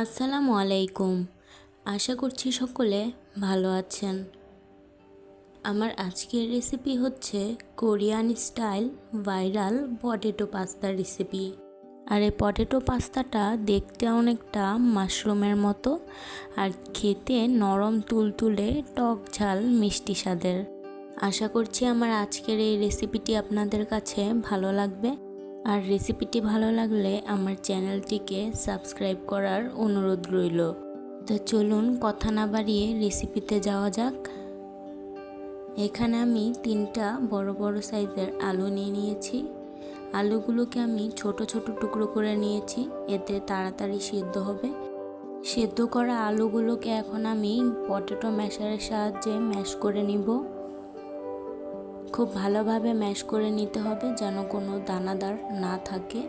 আসসালামু আলাইকুম। আশা করছি সকলে ভালো আছেন। আমার আজকের রেসিপি হচ্ছে কোরিয়ান স্টাইল ভাইরাল পটেটো পাস্তার রেসিপি আর এই পটেটো পাস্তাটা দেখতে অনেকটা মাশরুমের মতো আর খেতে নরম তুলতুলে, টক ঝাল, মিষ্টি স্বাদের। আশা করছি আমার আজকের এই রেসিপিটি আপনাদের কাছে ভালো লাগবে। আর রেসিপিটি ভালো লাগলে আমার চ্যানেলটিকে সাবস্ক্রাইব করার অনুরোধ রইল। তো চলুন কথা না বাড়িয়ে রেসিপিতে যাওয়া যাক। এখানে আমি তিনটা বড় বড় সাইজের আলু নিয়ে নিয়েছি। আলুগুলোকে আমি ছোট ছোট টুকরো করে নিয়েছি, এতে তাড়াতাড়ি সিদ্ধ হবে। সেদ্ধ করা আলুগুলোকে এখন আমি পটেটো ম্যাশারের সাহায্যে ম্যাশ করে নিব। খুব ভালোভাবে ম্যাশ করে নিতে হবে যেন কোনো দানাদার না থাকে।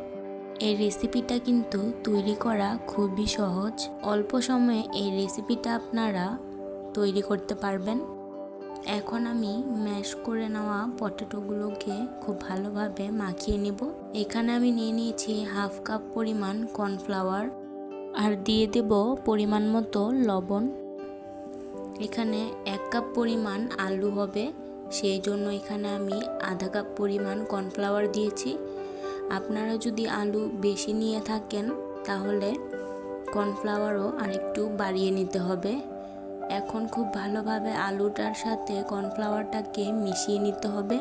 এই রেসিপিটা কিন্তু তৈরি করা খুবই সহজ। অল্প সময়ে এই রেসিপিটা আপনারা তৈরি করতে পারবেন। এখন আমি ম্যাশ করে নেওয়া পটেটোগুলোকে খুব ভালোভাবে মাখিয়ে নিব। এখানে আমি নিয়ে নিয়েছি হাফ কাপ পরিমাণ কর্নফ্লাওয়ার আর দিয়ে দেব পরিমাণ মতো লবণ। এখানে এক কাপ পরিমাণ আলু হবে। সেই জন্য এখানে আমি আধা কাপ পরিমাণ কর্নফ্লাওয়ার দিয়েছি। আপনারা যদি আলু বেশি নিয়ে থাকেন, তাহলে কর্নফ্লাওয়ারও আরেকটু বাড়িয়ে নিতে হবে। এখন খুব ভালোভাবে আলুটার সাথে কর্নফ্লাওয়ারটাকে মিশিয়ে নিতে হবে।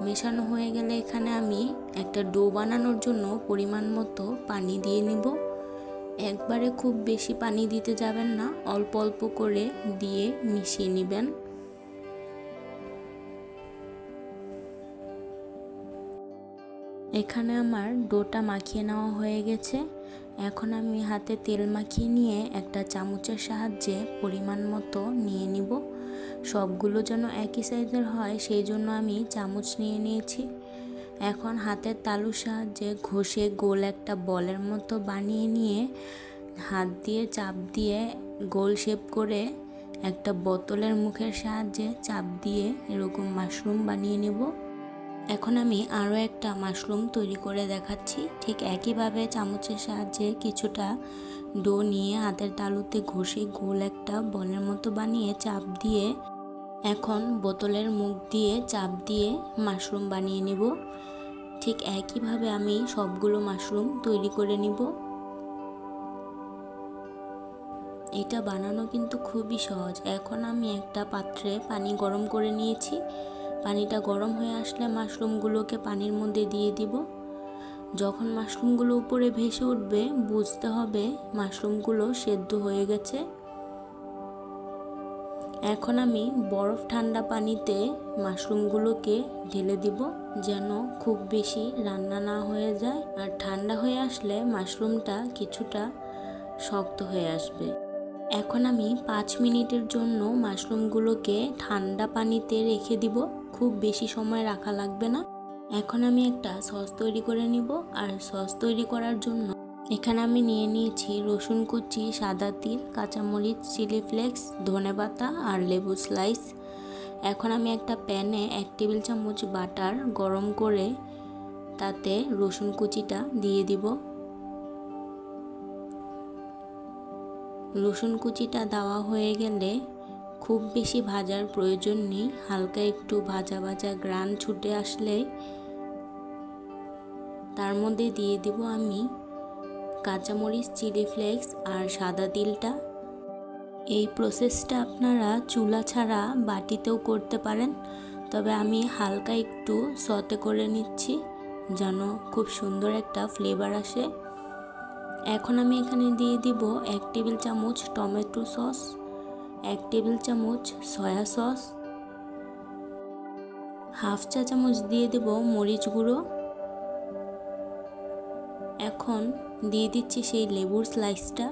মেশানো হয়ে গেলে এখানে আমি একটা ডো বানানোর জন্য পরিমাণ মতো পানি দিয়ে নিব। একবারে খুব বেশি পানি দিতে যাবেন না, অল্প অল্প করে দিয়ে মিশিয়ে নেবেন। এখানে আমার ডোটা মাখিয়ে নেওয়া হয়ে গেছে। এখন আমি হাতে তেল মাখিয়ে নিয়ে একটা চামচের সাহায্যে পরিমাণ মতো নিয়ে নিব। সবগুলো যেন একই সাইজের হয়, সেই জন্য আমি চামচ নিয়ে নিয়েছি। এখন হাতের তালুর সাহায্যে ঘষে গোল একটা বলের মতো বানিয়ে নিয়ে হাত দিয়ে চাপ দিয়ে গোল শেপ করে একটা বোতলের মুখের সাহায্যে চাপ দিয়ে এরকম মাশরুম বানিয়ে নেব। এখন আমি আরও একটা মাশরুম তৈরি করে দেখাচ্ছি। ঠিক একইভাবে চামচের সাহায্যে কিছুটা ডো নিয়ে হাতের তালুতে ঘষে গোল একটা বলের মতো বানিয়ে চাপ দিয়ে এখন বোতলের মুখ দিয়ে চাপ দিয়ে মাশরুম বানিয়ে নিব। ঠিক একইভাবে আমি সবগুলো মাশরুম তৈরি করে নিব। এটা বানানো কিন্তু খুবই সহজ। এখন আমি একটা পাত্রে পানি গরম করে নিয়েছি। পানিটা গরম হয়ে আসলে মাশরুমগুলোকে পানির মধ্যে দিয়ে দিব। যখন মাশরুমগুলো উপরে ভেসে উঠবে, বুঝতে হবে মাশরুমগুলো সেদ্ধ হয়ে গেছে। এখন আমি বরফ ঠান্ডা পানিতে মাশরুমগুলোকে ঢেলে দিব, যেন খুব বেশি রান্না না হয়ে যায় আর ঠান্ডা হয়ে আসলে মাশরুমটা কিছুটা শক্ত হয়ে আসবে। এখন আমি পাঁচ মিনিটের জন্য মাশরুমগুলোকে ঠান্ডা পানিতে রেখে দিব। খুব বেশি সময় রাখা লাগবে না। এখন আমি একটা সস তৈরি করে নিব। আর সস তৈরি করার জন্য এখানে আমি নিয়ে নিয়েছি রসুন কুচি, সাদা তিল, কাঁচামরিচ, চিলি ফ্লেক্স, ধনে পাতা আর লেবু স্লাইস। এখন আমি একটা প্যানে এক টেবিল চামচ বাটার গরম করে তাতে রসুন কুচিটা দিয়ে দিব। রসুন কুচিটা দেওয়া হয়ে গেলে খুব বেশি ভাজার প্রয়োজন নেই। হালকা একটু ভাজা ভাজা গ্রান ছুটে আসলে তার মধ্যে দিয়ে দিব আমি কাঁচামরিচ, চিলি ফ্লেক্স আর সাদা তিলটা। এই প্রসেসটা আপনারা চুলা ছাড়া বাটিতেও করতে পারেন, তবে আমি হালকা একটু সতে করে নিচ্ছি যেন খুব সুন্দর একটা ফ্লেভার আসে। এখন আমি এখানে দিয়ে দিব এক টেবিল চামচ টমেটো সস। এক টেবিল চামচ সয়া সস, হাফ চা চামচ দিয়ে দেব মরিচ গুঁড়ো। এখন দিয়ে দিচ্ছি সেই লেবুর স্লাইসটা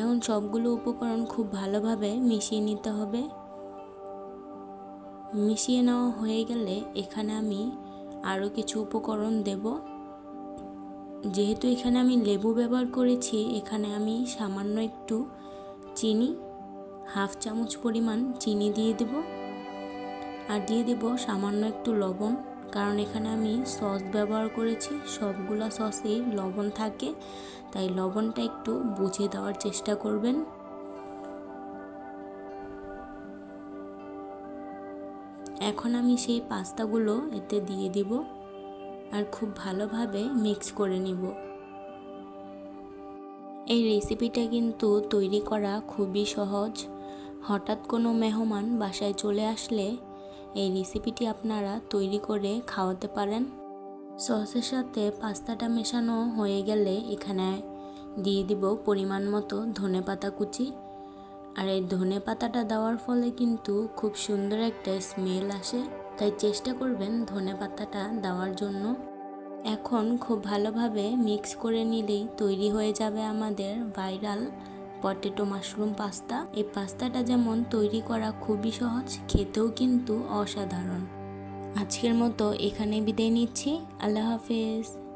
এখন সবগুলো উপকরণ খুব ভালোভাবে মিশিয়ে নিতে হবে। মিশিয়ে নেওয়া হয়ে গেলে এখানে আমি আরও কিছু উপকরণ দেবো। যেহেতু এখানে আমি লেবু ব্যবহার করেছি, এখানে আমি সামান্য একটু চিনি, হাফ চামচ পরিমাণ চিনি দিয়ে দেব। আর দিয়ে দেব সামান্য একটু লবণ, কারণ এখানে আমি সস ব্যবহার করেছি, সবগুলা সসেই লবণ থাকে, তাই লবণটা একটু বুঝে দেওয়ার চেষ্টা করবেন। এখন আমি সেই পাস্তাগুলো এতে দিয়ে দিব। আর খুব ভালোভাবে মিক্স করে নিব। এই রেসিপিটা কিন্তু তৈরি করা খুবই সহজ। হঠাৎ কোনো মেহমান বাসায় চলে আসলে এই রেসিপিটি আপনারা তৈরি করে খাওয়াতে পারেন। সসের সাথে পাস্তাটা মেশানো হয়ে গেলে এখানে দিয়ে দিব পরিমাণ মতো ধনে পাতা কুচি। আর এই ধনে পাতাটা দেওয়ার ফলে কিন্তু খুব সুন্দর একটা স্মেল আসে। তাই চেষ্টা করবেন ধনে পাতাটা দেওয়ার জন্য। এখন খুব ভালোভাবে মিক্স করে নিলেই তৈরি হয়ে যাবে আমাদের ভাইরাল পটেটো মাশরুম পাস্তা এই পাস্তাটা যেমন তৈরি করা খুবই সহজ, খেতেও কিন্তু অসাধারণ। আজকের মতো এখানে বিদায় নিচ্ছি। আল্লাহ হাফেজ।